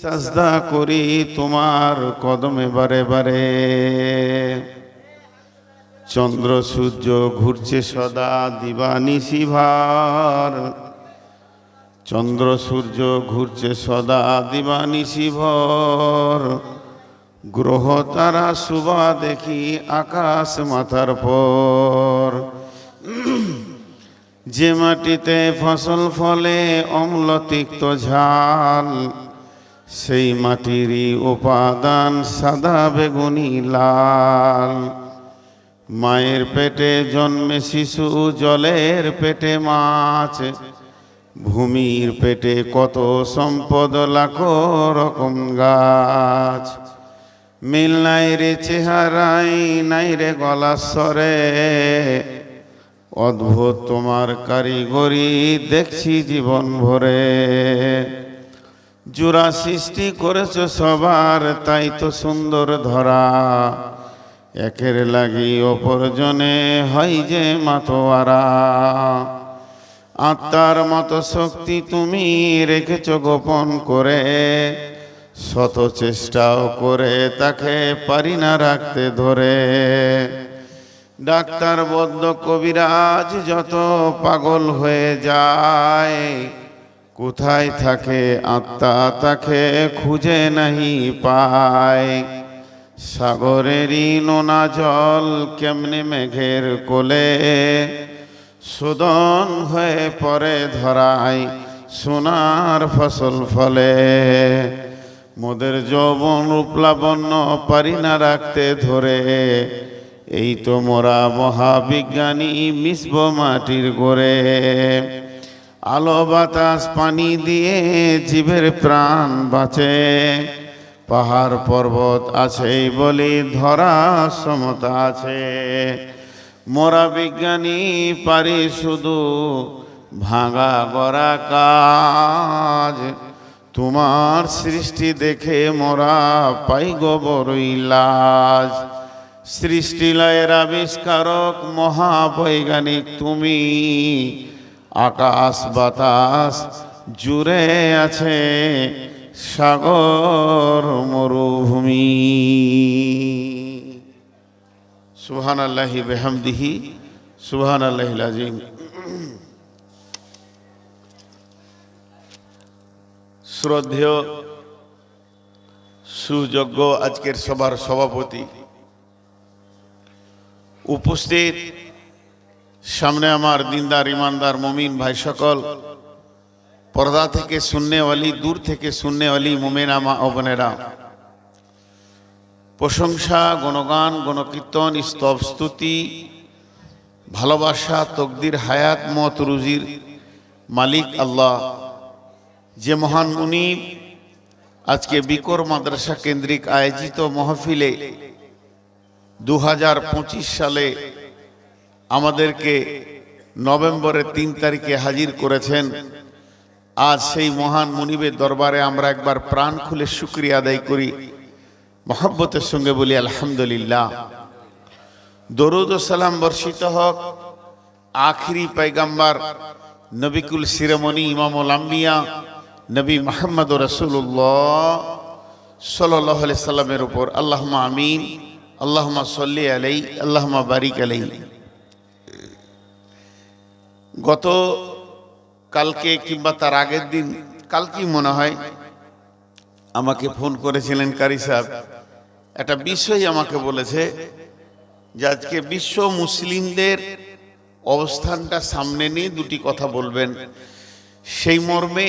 সাজদা করি তোমার কদমে বারে বারে। চন্দ্র সূর্য ঘুরছে সদা দিবানিশি ভার চন্দ্র সূর্য ঘুরছে সদা দিবানিশি ভর গ্রহ তারা শুভা দেখি আকাশ মাথার পর। যে মাটিতে ফসল ফলে অম্ল তিক্ত ঝাল। সেই মাটিরই উপাদান সাদা বেগুনি লাল। মায়ের পেটে জন্মে শিশু, জলের পেটে মাছ। ভূমির পেটে কত সম্পদ, লাখো রকম গাছ। মিল নাই রে চেহারাই, নাই রে গলা স্বরে। অদ্ভুত তোমার কারিগরি দেখছি জীবন ভরে। জোড়া সৃষ্টি করেছ সবার, তাই তো সুন্দর ধরা। একের লাগি অপরজনে হয় যে মাতোয়ারা। আত্মার মতো শক্তি তুমি রেখেছ গোপন করে। শত চেষ্টাও করে তাকে পারি না রাখতে ধরে। ডাক্তার, বদ্ধ কবিরাজ যত পাগল হয়ে যায় কোথায় থাকে আত্মা তাকে খুঁজে নাহি পায়। সাগরেরই নোনা জল কেমনে মেঘের কোলে? সুদন হয়ে পরে ধরায় সোনার ফসল ফলে। মোদের যৌবন উপলাবন্য পারি না রাখতে ধরে। এই তো মোরা মহাবিজ্ঞানী মিশব মাটির গোরে আলো বাতাস পানি দিয়ে জীবের প্রাণ বাঁচে। পাহাড় পর্বত আছে বলি ধরা সমতা আছে। মোরা বিজ্ঞানী পারি শুধু ভাঙা গড়া কাজ। তোমার সৃষ্টি দেখে মোরা পাই গো বড়ই লাজ সৃষ্টিলয়ের আবিষ্কারক মহাবৈজ্ঞানিক তুমি। আকাশ বাতাস জুড়ে আছে সাগর মরুভূমি। সুহান আল্লাহি বেহামদিহি সুহান আল্লাহ আজিম শ্রদ্ধেয়, সুযোগ্য আজকের সভার সভাপতি উপস্থিত সামনে আমার দিনদার, ইমানদার, মমিন ভাই সকল। পর্দা থেকে শূন্যওয়ালি দূর থেকে শূন্যওয়ালি মোমেন আমা বোনেরা। প্রশংসা, গণগান, গণকীর্তন, স্তব স্তুতি, ভালোবাসা, তকদির, হায়াত, মত রুজির মালিক আল্লাহ। যে মহান মুনি আজকে বিকর মাদ্রাসা কেন্দ্রিক আয়োজিত মহফিলে দু হাজার পঁচিশ সালে আমাদেরকে নভেম্বরের তিন তারিখে হাজির করেছেন। আজ সেই মহান মনিবের দরবারে আমরা একবার প্রাণ খুলে শুক্রিয়া আদায় করি। মহব্বতের সঙ্গে বলি, আলহামদুলিল্লাহ। দরুদ সালাম বর্ষিত হক। আখিরি পাইগাম্বার নবিকুল শিরোমণি ইমামুল আম্বিয়া, নবী মোহাম্মদ রসুল্লাহ সাল্লামের উপর। আল্লাহমা আমিন আল্লাহমা সল্লি আলাই আল্লাহমা বারিক আলাই গত কালকে কিংবা তার আগের দিন, কালকেই মনে হয়, আমাকে ফোন করেছিলেন কারি সাহেব। একটা বিষয় আমাকে বলেছে যে আজকে বিশ্ব মুসলিমদের অবস্থানটা সামনে নিয়ে দুটি কথা বলবেন। সেই মর্মে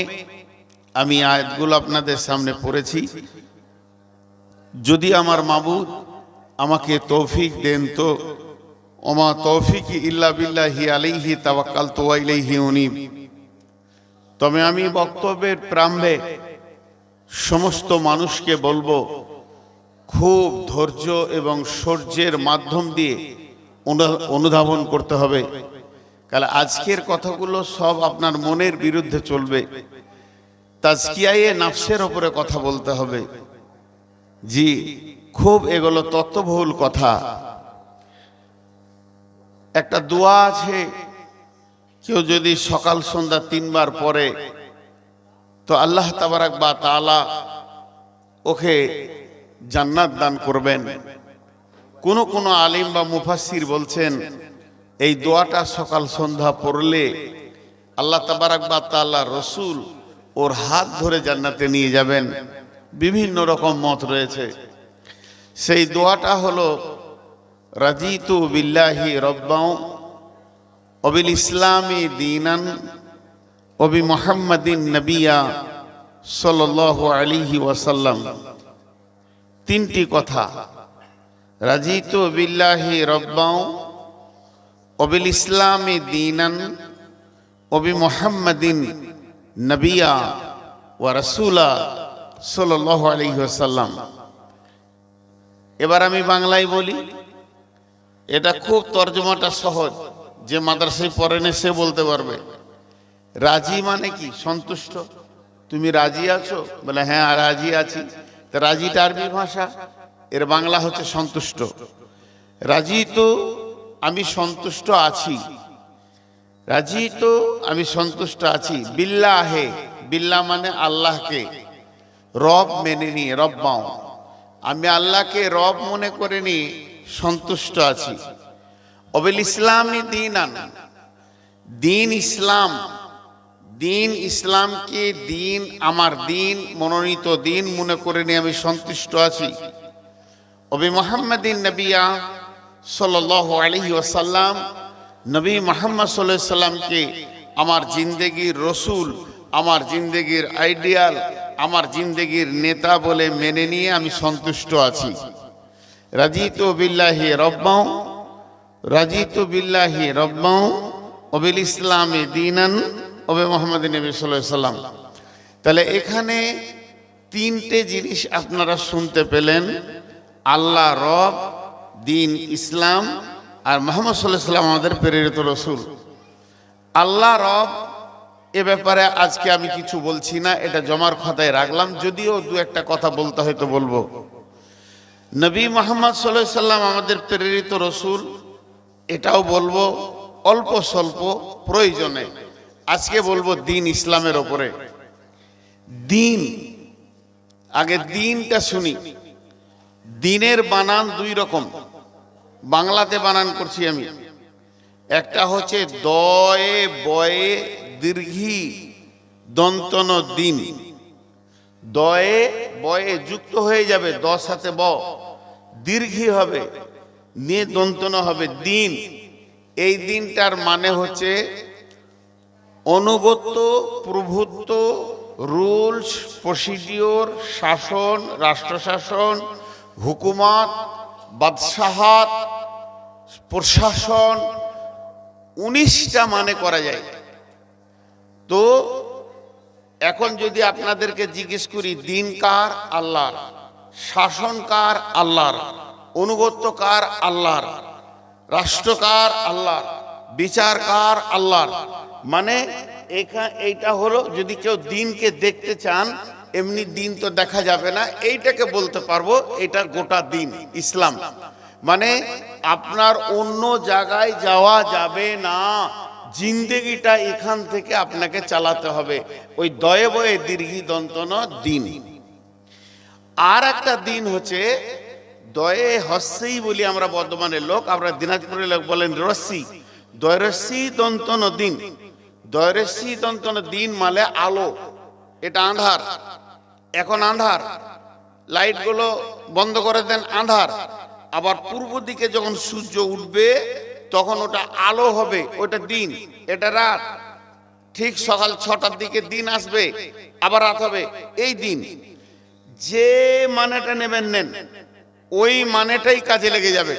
আমি আয়াতগুলো আপনাদের সামনে পড়েছি। যদি আমার মাবুদ আমাকে তৌফিক দেন তো ওমা তৌফিক ইল্লা বিল্লাহি আলাইহি তাওয়াক্কাল তো ইলাইহি উনিব। তবে আমি বক্তব্যের প্রাম্ভে সমস্ত মানুষকে বলব, খুব ধৈর্য এবং সৌর্যের মাধ্যম দিয়ে অনুধাবন করতে হবে। কারণ আজকের কথাগুলো সব আপনার মনের বিরুদ্ধে চলবে। তাজকিয়ায়ে নাফসের ওপরে কথা বলতে হবে। জি, খুব এগুলো তত্ত্ববহুল কথা। একটা দোয়া আছে। কেউ যদি সকাল, সন্ধ্যা তিনবার পরে তো আল্লাহ তাবারাক বা তালা ওকে জান্নাত দান করবেন। কোন কোন আলিম বা মুফাসির বলছেন, এই দোয়াটা সকাল, সন্ধ্যা পড়লে আল্লাহ তাবারাক বা তাল্লাহ রসুল ওর হাত ধরে জান্নাতে নিয়ে যাবেন। বিভিন্ন রকম মত রয়েছে। সেই দোয়াটা হলো রাজিতু বিল্লাহি রব্বাউ অবিল ইসলামী দিনান, অবি মোহাম্মদিন নবিয়া সাল্লাল্লাহু আলিহি ওয়াসাল্লাম। তিনটি কথা। রাজিতু বিল্লাহি রব্বাউ অবিল ইসলামী দিনান, অবি মোহাম্মদিন নবিয়া ওয়া রাসূলা সাল্লাল্লাহু আলিহি ওয়াসাল্লাম। এবার আমি বাংলায় বলি। এটা খুব তর্জমাটা সহজ। যে মাদ্রাসায় পড়েনি সে বলতে পারবে। রাজি মানে কি? সন্তুষ্ট? তুমি রাজি আছো? বলে হ্যাঁ রাজি আছি। তা রাজিটা আরবি ভাষা? এর বাংলা হচ্ছে সন্তুষ্ট। রাজি তো আমি সন্তুষ্ট আছি। রাজি তো আমি সন্তুষ্ট আছি। বিল্লা আহে বিল্লাহ মানে আল্লাহকে। রব মেনে নিয়ে রব্বাও আমি আল্লাহকে রব মনে করে নিয়ে সন্তুষ্ট আছি। অবেল ইসলামী দিন আন দিন ইসলাম। দিন ইসলামকে দিন, আমার দিন, মনোনীত দিন মনে করে নিয়ে আমি সন্তুষ্ট আছি। অবি মোহাম্মদিন নবিয়া সাল্লাহ আলহি ওসাল্লাম নবী মোহাম্মদ সাল্লাহ সাল্লামকে আমার জিন্দেগির রসুল, আমার জিন্দেগির আইডিয়াল, আমার জিন্দেগির নেতা বলে মেনে নিয়ে আমি সন্তুষ্ট আছি। রাজিত বিল্লাহি রব্বাও, রাজিত বিল্লাহি রব্বাও, অবিল ইসলামে দিনান ওবে মোহাম্মদ নবী সাল্লাম। তাহলে এখানে তিনটে জিনিস আপনারা শুনতে পেলেন, আল্লাহ রব, দিন ইসলাম আর মোহাম্মদ সাল্লাহ সাল্লাম আমাদের প্রেরিত রসুল। আল্লাহ রব, এ ব্যাপারে আজকে আমি কিছু বলছি না, এটা জমার খাতায় রাখলাম, যদিও দু একটা কথা বলতে হয়তো বলব। নবী মোহাম্মদ সাল্লাহ সাল্লাম আমাদের প্রেরিত রসুল। এটাও বলব, অল্প স্বল্প, প্রয়োজনে। আজকে বলব দিন ইসলামের ওপরে। দিন, আগে দিনটা শুনি। দিনের বানান দুই রকম। বাংলাতে বানান করছি আমি। একটা হচ্ছে দয়ে বয়ে দীর্ঘি দন্তন দিন। দয়ে বয়ে যুক্ত হয়ে যাবে, দশ হাতে ব। দীর্ঘি হবে নিয়ে দন্তন হবে দিন। এই দিনটার মানে হচ্ছে অনুগত্য, প্রভুত্ব, রুলস, প্রসিডিওর, শাসন, রাষ্ট্রশাসন, হুকুমত, বাদশাহাত, প্রশাসন, উনিশটা মানে করা যায়। তো এখন যদি আপনাদেরকে জিজ্ঞেস করি, দিন কার? আল্লাহর। শাসন কার? আল্লাহর। অনুগত্য কার? আল্লাহর। রাষ্ট্রকার আল্লাহর। বিচার কার? আল্লাহর। মানে এইটা হলো যদি কেউ দিনকে দেখতে চান, এমনি দিন তো দেখা যাবে না, এইটাকে বলতে পারব, এটা গোটা দিন, ইসলাম। মানে আপনার অন্য জায়গায় যাওয়া যাবে না। জিন্দেগিটা এখান থেকে আপনাকে চালাতে হবে। ওই দয়ে বয়ে দীর্ঘি দন্তন দিন। আর একটা দিন হচ্ছে দয়ে হস্যই বলি আমরা বর্ধমানের লোক, আমরা দিনাজপুরের লোক বলেন রস্সি দয়রস্যি দন্তন দিন। দয়রস্যি দন্তন দিন মানে আলো। এটা আন্ধার। এখন আন্ধার। লাইটগুলো বন্ধ করে দেন আন্ধার। আবার পূর্ব দিকে যখন সূর্য উঠবে তখন ওটা আলো হবে ওটা দিন, এটা রাত। ঠিক সকাল ছটার দিকে দিন আসবে, আবার রাত হবে, এই দিন। যে মানেটা নেবেন, নেন। ওই মানেটাই কাজে লেগে যাবে।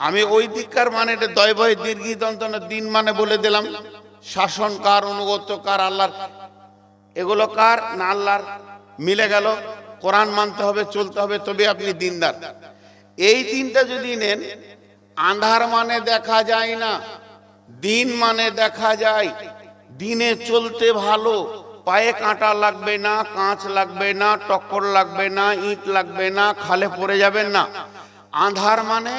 আমি ওই দিককার মানেটা দয় ভয় দীর্ঘি দন্তন দিন মানে বলে দিলাম। শাসন কার অনুগত্য কার, আল্লাহর? এগুলো কার? না আল্লাহর? মিলে গেল। কোরআন মানতে হবে, চলতে হবে, তবে আপনি দিনদার। এই দিনটা যদি নেন আন্ধার মানে দেখা যায় না, দিন মানে দেখা যায়। দিনে চলতে ভালো, পায়ে কাঁটা লাগবে না, কাঁচ লাগবে না, টক্কর লাগবে না, ইট লাগবে না, খালে পড়ে যাবেন না। আন্ধার মানে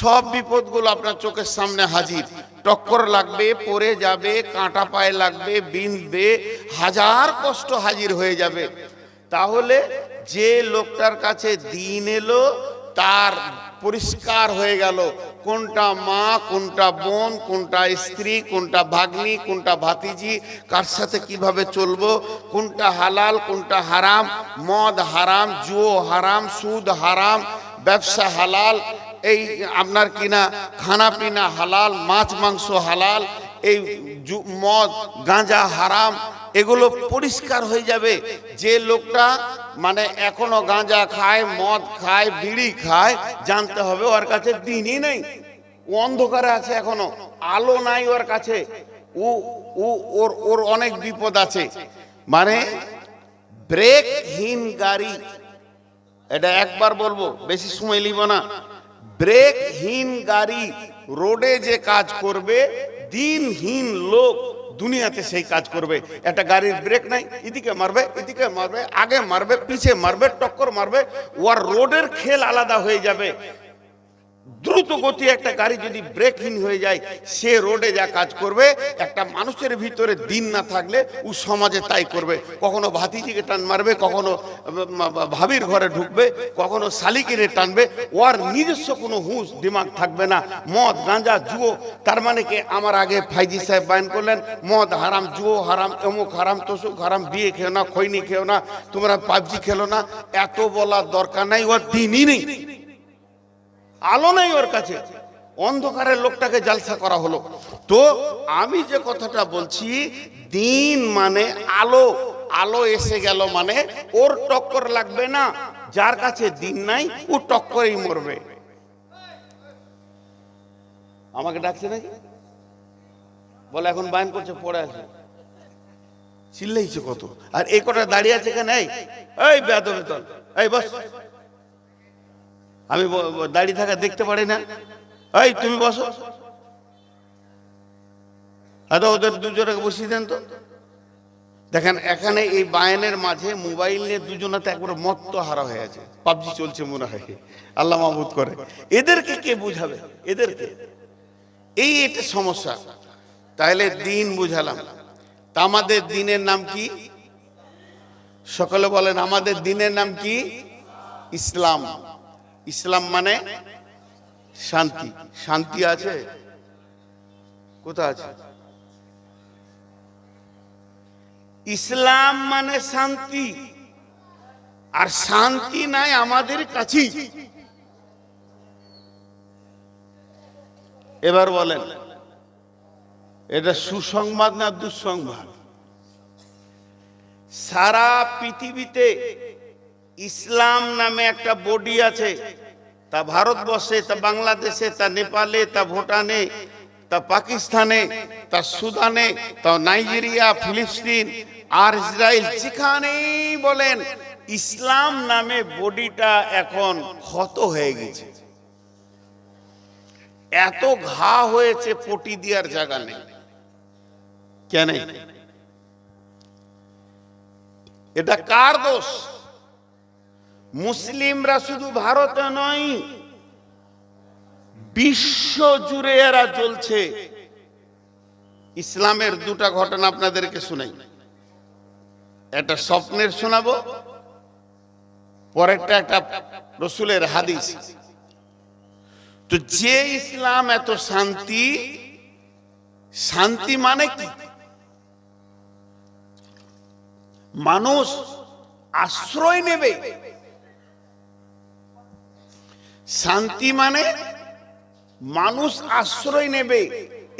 সব বিপদগুলো আপনার চোখের সামনে হাজির। টক্কর লাগবে, পড়ে যাবে, কাঁটা পায়ে লাগবে বিঁধবে হাজার কষ্ট হাজির হয়ে যাবে। তাহলে যে লোকটার কাছে দিন এলো তার পরিষ্কার হয়ে গেল। কোনটা মা, কোনটা বোন, কোনটা স্ত্রী, কোনটা ভাগ্নি, কোনটা ভাতিজি, কার সাথে কীভাবে চলবো, কোনটা হালাল, কোনটা হারাম, মদ হারাম, জুয়ো হারাম, সুদ হারাম, ব্যবসা হালাল, এই আপনার কিনা খানা পিনা হালাল, মাছ মাংস হালাল, এই মদ, গাঁজা হারাম এগুলো পরিষ্কার হয়ে যাবে। যে লোকটা মানে এখনও গাঁজা খায়, মদ খায়, বিড়ি খায়, জানতে হবে ওর কাছে দিনই নেই। অন্ধকারে আছে এখনও, আলো নাই ওর কাছে। ও ও, ওর ওর অনেক বিপদ আছে। মানে ব্রেকহীন গাড়ি। এটা একবার বলব, বেশি সময় নিব না। ব্রেকহীন গাড়ি, রোডে যে কাজ করবে, দিনহীন লোক। দুনিয়াতে সেই কাজ করবে। একটা গাড়ির ব্রেক নাই, এদিকে মারবে এদিকে মারবে, আগে মারবে, পিছে মারবে, টক্কর মারবে ওয়ার রোডের খেল আলাদা হয়ে যাবে। দ্রুত গতি একটা গাড়ি যদি ব্রেকহীন হয়ে যায়, সে রোডে যা কাজ করবে, একটা মানুষের ভিতরে দিন না থাকলে ও সমাজে তাই করবে। কখনো ভাতিজিকে টান মারবে, কখনো ভাবির ঘরে ঢুকবে, কখনো শালিকিরে টানবে, ওর নিজস্ব কোনো হুঁশ, দিমাগ থাকবে না। মদ, গাঁজা, জুয়ো, তার মানে কি? আমার আগে ফাইজি সাহেব বায়ন করলেন, মদ হারাম, জুয়ো হারাম, অমুক হারাম, তসুক হারাম, বিয়ে খেও না, খৈনি খেও না, তোমরা পাবজি খেলো না, এত বলার দরকার নাই ওর দিনই নেই। আলো নেই ওর কাছে। অন্ধকারের লোকটাকে জালসা করা হলো। তো আমি যে কথাটা বলছি, দিন মানে আলো। আলো এসে গেল মানে ওর টক্কর লাগবে না। যার কাছে দিন নাই, ও টক্করেই মরবে। আমাকে ডাকছে নাকি? বলে, এখন বায়ন করছে, পড়ে আসবে চিল্লাইছে কত। আর এই কটা দাঁড়িয়ে আছে কেন এই বেতন এই, বস। আমি দাঁড়িয়ে থাকা দেখতে পারি না। এই, তুমি বসো। আচ্ছা ওদের দুজনকে বসিয়ে দেন তো। দেখেন, এখানে এই বায়নের মাঝে মোবাইল নিয়ে দুজনাতে একবারে মত্ত হারা হয়ে আছে। পাবজি চলছে মনে হয়। আল্লাহ মাহবুদ করে। এদেরকে কে বুঝাবে? এদেরকে। এই এটা সমস্যা। তাহলে দিন বুঝালাম। তা আমাদের দিনের নাম কি? সকলে বলেন, আমাদের দিনের নাম কি? ইসলাম। ইসলাম মানে শান্তি। শান্তি আছে? কোথা আছে? ইসলাম মানে শান্তি। আর শান্তি নাই আমাদের কাছেই। এবার বলেন, এটা সুসংবাদ না দুঃসংবাদ? সারা পৃথিবীতে ইসলাম নামে একটা বডি আছে। তা ভারতবর্ষে, তা বাংলাদেশে, তা নেপালে, তা ভুটানে, তা পাকিস্তানে, তা সুদানে, তা নাইজেরিয়া, ফিলিস্তিন, আর ইসরায়েল যেখানেই বলেন, ইসলাম নামে বডিটা এখন ক্ষত হয়ে গেছে। এত ঘা হয়েছে পটি দেওয়ার জায়গা নেই। কেন? এটা কার দোষ? মুসলিমরা শুধু ভারতে নয়, বিশ্ব জুড়ে এরা চলছে ইসলামের দুটা ঘটনা আপনাদেরকে শুনাই। একটা স্বপ্নের শোনাবো, পরেরটা একটা রসুলের হাদিস। তো যে ইসলাম এত শান্তি শান্তি মানে কি? মানুষ আশ্রয় নেবে। শান্তি মানে মানুষ আশ্রয় নেবে।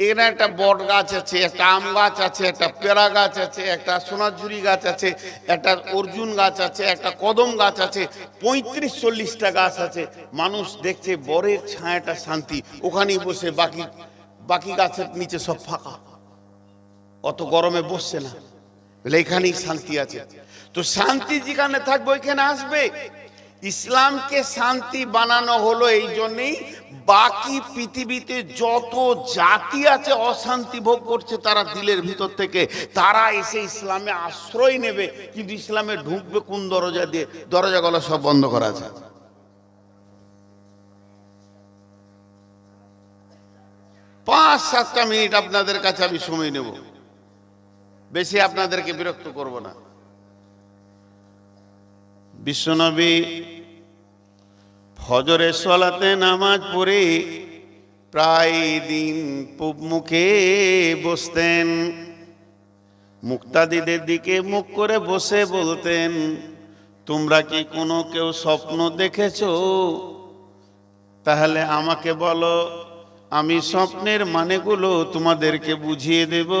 এখানে একটা বট গাছ আছে, একটা আম গাছ আছে, একটা পেয়ারা গাছ আছে, একটা সোনাঝুরি গাছ আছে, একটা অর্জুন গাছ আছে, একটা কদম গাছ আছে পঁয়ত্রিশ চল্লিশটা গাছ আছে। মানুষ দেখছে বরের ছায়াটা শান্তি, ওখানেই বসে বাকি বাকি গাছের নিচে সব ফাঁকা। অত গরমে বসছে না। এখানেই শান্তি আছে। তো শান্তি যেখানে থাকবে, ওইখানে আসবে। ইসলামকে শান্তি বানানো হলো এই জন্যেই বাকি পৃথিবীতে যত জাতি আছে অশান্তি ভোগ করছে তারা দিলের ভিতর থেকে। তারা এসে ইসলামে আশ্রয় নেবে, কিন্তু ইসলামে ঢুকবে কোন দরজা দিয়ে? দরজাগুলো সব বন্ধ করা আছে। পাঁচ, সাতটা মিনিট আপনাদের কাছে আমি সময় নেব। বেশি আপনাদেরকে বিরক্ত করব না। বিশ্বনবী ফজরের সলাতে নামাজ পড়ে প্রায় দিন পূব মুখে বসতেন। মুক্তাদিদের দিকে মুখ করে বসে বলতেন, তোমরা কি কোনো কেউ স্বপ্ন দেখেছ? তাহলে আমাকে বলো, আমি স্বপ্নের মানেগুলো তোমাদেরকে বুঝিয়ে দেব।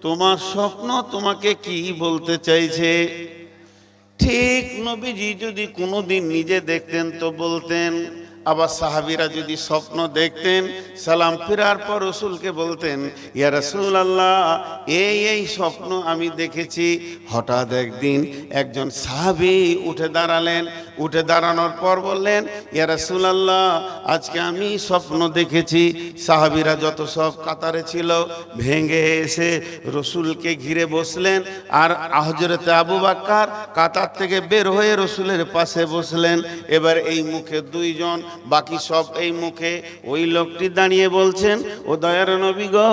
তোমার স্বপ্ন তোমাকে কি বলতে চাইছে? ঠিক নবীজি যদি কোনোদিন নিজে দেখতেন তো বলতেন, আবার সাহাবিরা যদি স্বপ্ন দেখতেন, সালাম ফেরার পর রসুলকে বলতেন, ইয়া রসুল আল্লাহ এই এই স্বপ্ন আমি দেখেছি। হঠাৎ একদিন একজন সাহাবি উঠে দাঁড়ালেন উঠে দাঁড়ানোর পর বললেন, ইয়া রসুল আল্লাহ আজকে আমি স্বপ্ন দেখেছি। সাহাবিরা যত সব কাতারে ছিল, ভেঙে এসে রসুলকে ঘিরে বসলেন আর হজরতে আবু বাক্কার কাতার থেকে বের হয়ে রসুলের পাশে বসলেন। এবার এই মুখে দুইজন, বাকি সব এই মুখে ওই লোকটি দাঁড়িয়ে বলছেন, ও দয়ার নবী গো,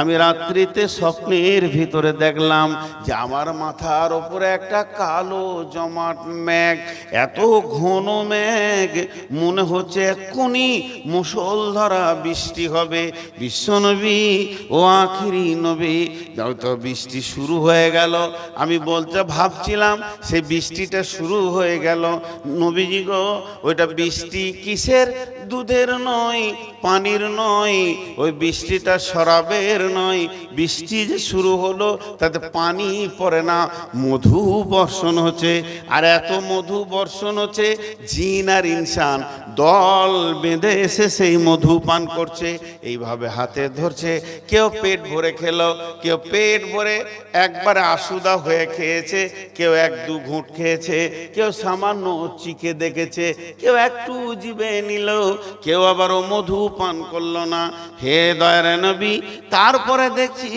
আমি রাত্রিতে স্বপ্নের ভিতরে দেখলাম যে আমার মাথার ওপরে একটা কালো জমাট ম্যাগ এত ঘন ম্যাগ মনে হচ্ছে এক্ষুনি মুসলধারা বৃষ্টি হবে। বিশ্বনবী ও আখিরি নবী তো বৃষ্টি শুরু হয়ে গেল। আমি বলতে ভাবছিলাম সে বৃষ্টিটা শুরু হয়ে গেল। নবীজি গো, ওইটা বৃষ্টি কিসের? দুধের নয়, পানির নয়, ওই বৃষ্টিটা শরাবের নয়। বৃষ্টি যে শুরু হলো, তাতে পানি পড়ে না। মধু বর্ষণ হচ্ছে, আর এত মধু বর্ষণ হচ্ছে জিন আর ইনসান দল বেঁধে এসে সেই মধু পান করছে, এইভাবে হাতে ধরছে। কেউ পেট ভরে খেলো, কেউ পেট ভরে একবারে আসুদা হয়ে খেয়েছে, কেউ এক দু ঘুঁট খেয়েছে, কেউ সামান্য চিকে দেখেছে, কেউ একটু জিবে নিল, কেউ আবার ও মধু পান করল না। হে দয়ার নবী, তারপরে দেখছি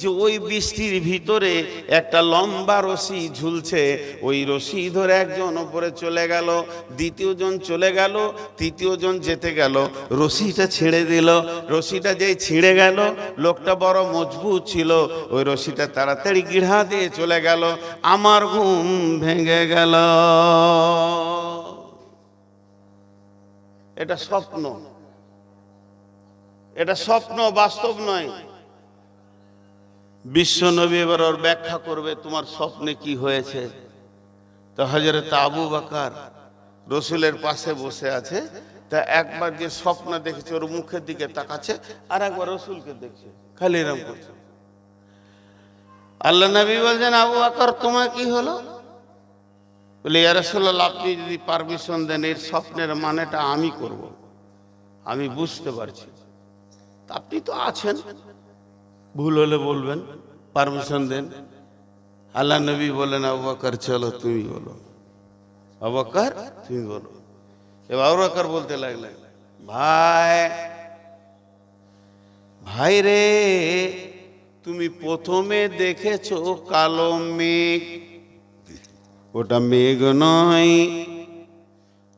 যে ওই বৃষ্টির ভিতরে একটা লম্বা রশি ঝুলছে, ওই রশি ধরে একজন ওপরে চলে গেল, দ্বিতীয় জন চলে গেল, তৃতীয় জন যেতে গেল। রশিটা ছেড়ে দিল, রশিটা যেই ছিঁড়ে গেল, লোকটা বড় মজবুত ছিল। ওই রশিটা তাড়াতাড়ি গিড়া দিয়ে চলে গেল, আমার ঘুম ভেঙে গেল। এটা স্বপ্ন। এটা স্বপ্ন, বাস্তব নয়। বিশ্ব নবী এবার ওর ব্যাখ্যা করবে, তোমার স্বপ্নে কি হয়েছে? তো হজরত আবু বাকার রসুলের পাশে বসে আছে, তা একবার যে স্বপ্ন দেখেছে, ওর মুখের দিকে তাকাচ্ছে আর একবার রসুলকে দেখছে, খালি এরম করছে। আল্লাহ নবী বলছেন, আবু বাকর, তোমার কি হলো? বলে ইয়ারসোল্লাহ আপনি যদি পারমিশন দেন, এর স্বপ্নের মানেটা আমি করব। আমি বুঝতে পারছি। আপনি তো আছেন। ভুল হলে বলবেন, পারমিশন দেন। আল্লাহ নবী বলেন আবু বকর, চলো তুমি বলো। আবু বকর, তুমি বলো। এবার আবু বকর বলতে লাগলেন, ভাই ভাই রে, তুমি প্রথমে দেখেছ কালো মেঘ। ওটা মেঘ নয়,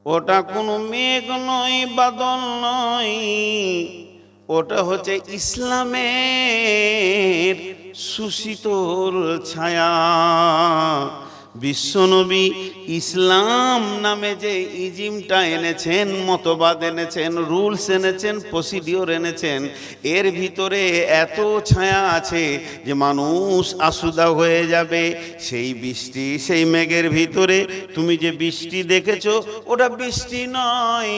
ওটা কোনো মেঘ নয়, বাদল নয়। ওটা হচ্ছে ইসলামের সুশীতল ছায়া। বিশ্বনবী ইসলাম নামে যে ইজিমটা এনেছেন, মতবাদ এনেছেন, রুলস এনেছেন প্রসিডিওর এনেছেন, এর ভিতরে এত ছায়া আছে যে মানুষ আসুদা হয়ে যাবে। সেই বৃষ্টি, সেই মেঘের ভিতরে তুমি যে বৃষ্টি দেখেছ, ওটা বৃষ্টি নয়,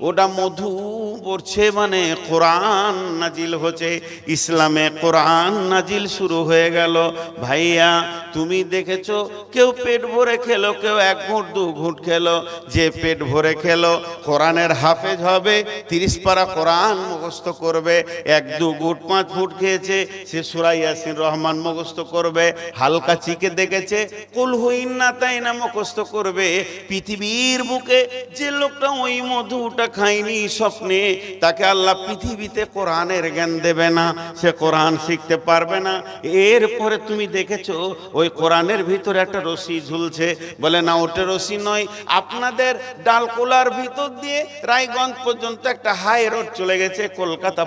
ওটা মধু পড়ছে মানে কোরআন নাজিল হচ্ছে, ইসলামে কোরআন নাজিল শুরু হয়ে গেল। ভাইয়া, তুমি দেখেছ, কেউ পেট ভরে খেলো, কেউ এক ঘুঁট, দু ঘুঁট খেলো। যে পেট ভরে খেলো, কোরআনের হাফেজ হবে, তিরিশ পারা কোরআন মুখস্থ করবে, এক, দু গুট পাঁচ ফুট খেয়েছে, সে সুরাই ইয়াসিন রহমান মুখস্থ করবে, হালকা চিকে দেখেছে, কুল হুইন না তাই না মুখস্থ করবে। পৃথিবীর বুকে যে লোকটা ওই মধুটা খায়নি স্বপ্নে, তাকে আল্লাহ পৃথিবীতে কোরআনের জ্ঞান দেবে না। সে কোরআন শিখতে পারবে না। এরপরে তুমি দেখেছ, ওই কোরআনের ভিতরে একটা রশি ঝুলছে। বলে, না, ওটা রশি নয়। আপনাদের ডালকোলার ভিতর দিয়ে রায়গঞ্জ পর্যন্ত একটা হাই রোড চলে গেছে, কলকাতা